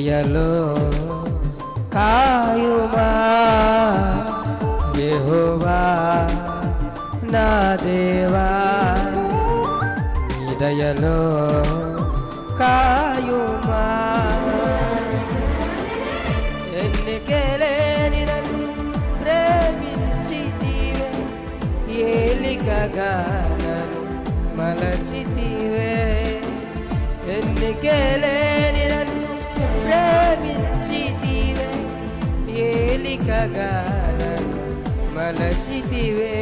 దయలో కాయుమా యెహోవా నా దేవా. నీ దయలో కాయుమా? ఎన్నికలేని నన్ను ప్రేమించితివే. ఏలికగా నన్ను మలచితివే. ఎన్నికలే ఏలికగా మలచితివే.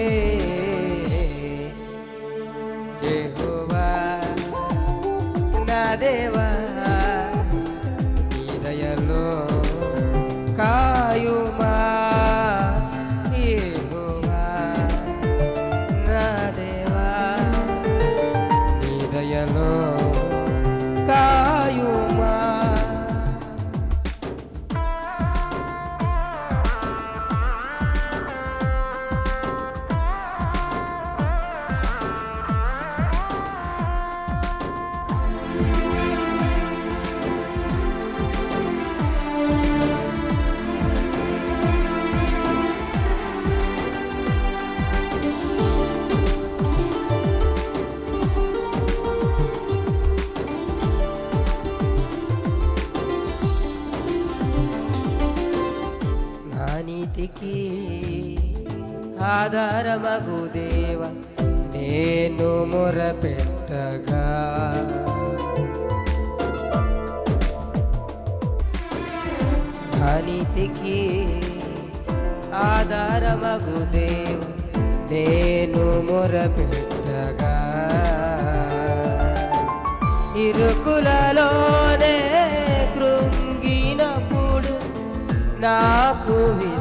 ఆధారమగు దేవ నేను మొరపెట్టగా. నా నీతికి ఆధారమగు దేవ నేను మొరపెట్టగా. ఇరుకులలోనే కృంగినప్పుడు నాకు వి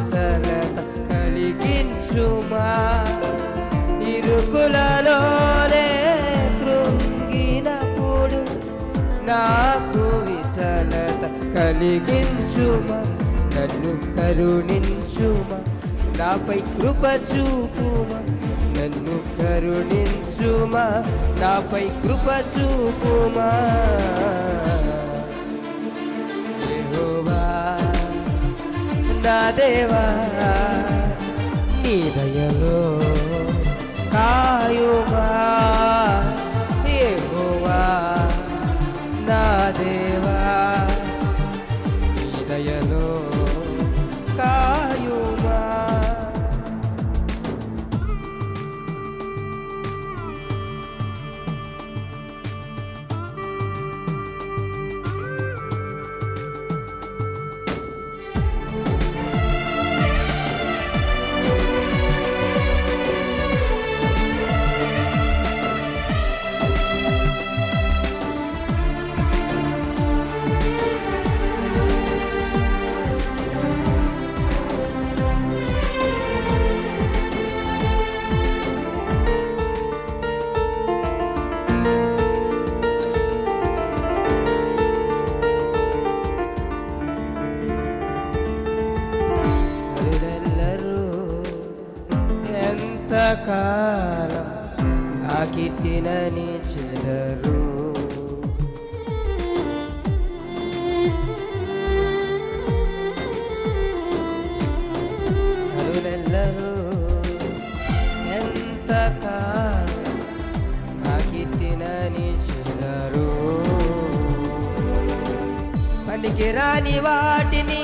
కలిగించుమా నన్ను కరుణించుమ నాపై కృప చూపుమ నన్ను కరుణించుమ నాపై కృప చూపుమా. నా దేవా నీ దయలో ఆకితినని చెదరు నరులెల్లరూ ఎంతకా ఆకితినని చెదరు పనికి రాని వాటిని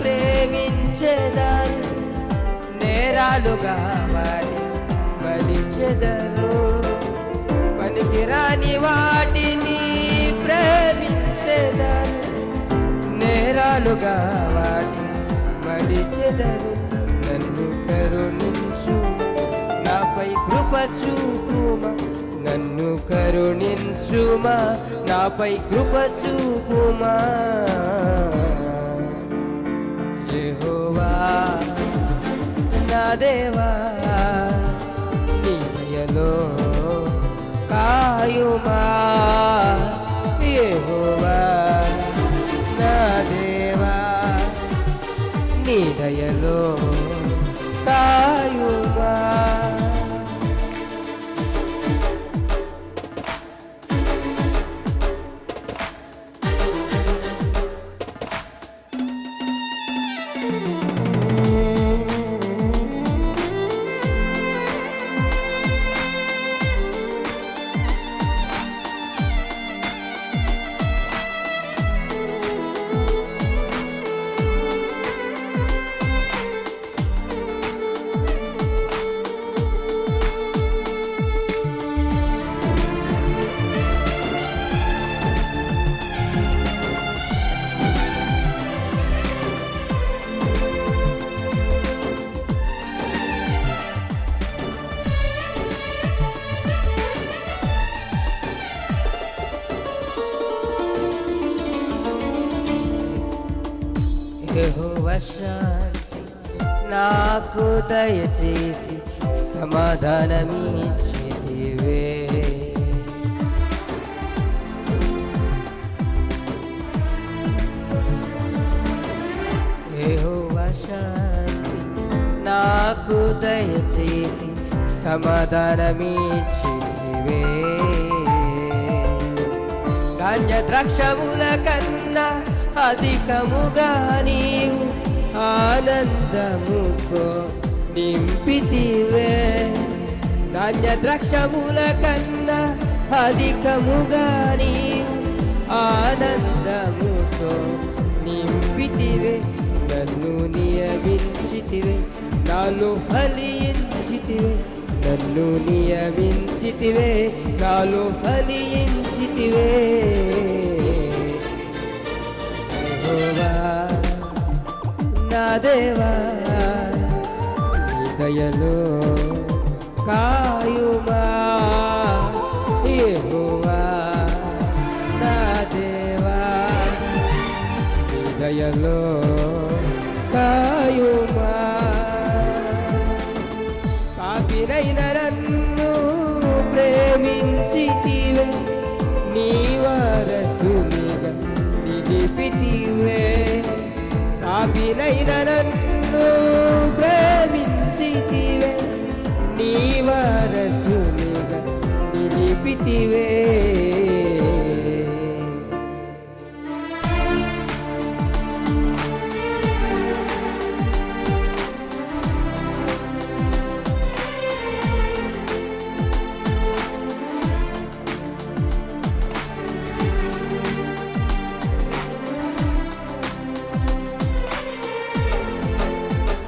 ప్రేమించేదారు నేరాలుగా వాడి మలిచెదరు. పనికి రాని వాటిని ప్రేమించేదారు నేరాలుగా వాటిని మలిచెదరు నన్ను కరుణించు. నాపై కృప చూపుమా. నన్ను కరుణించుమా. నాపై కృప చూపుమా. యెహోవా నా దేవా నీ దయలో యెహోవా నా దేవా నీ దయలు శాంతి నాకు దయచేసి సమాధానమిచ్చితివే యెహోవా శాంతి నాకు దయచేసి సమాధానమిచ్చితివే ధాన్య ద్రాక్షముల కన్నా అధికముగా నీవు ఆనందముతో నింపితివే. ధాన్య ద్రక్షముల కన్నా అధికముగా నీవు ఆనందముతో నింపితివే. నన్ను నియమించితివే. నాలో ఫలించితివే నన్ను నియమించితివే. నాలో ఫలించితివే యెహోవా, నా దేవా దయలో కాయుమా నా దేవా దయలో పాపినైన నన్ను ప్రేమించితివే నీ వారసునిగా నిలిపితివే.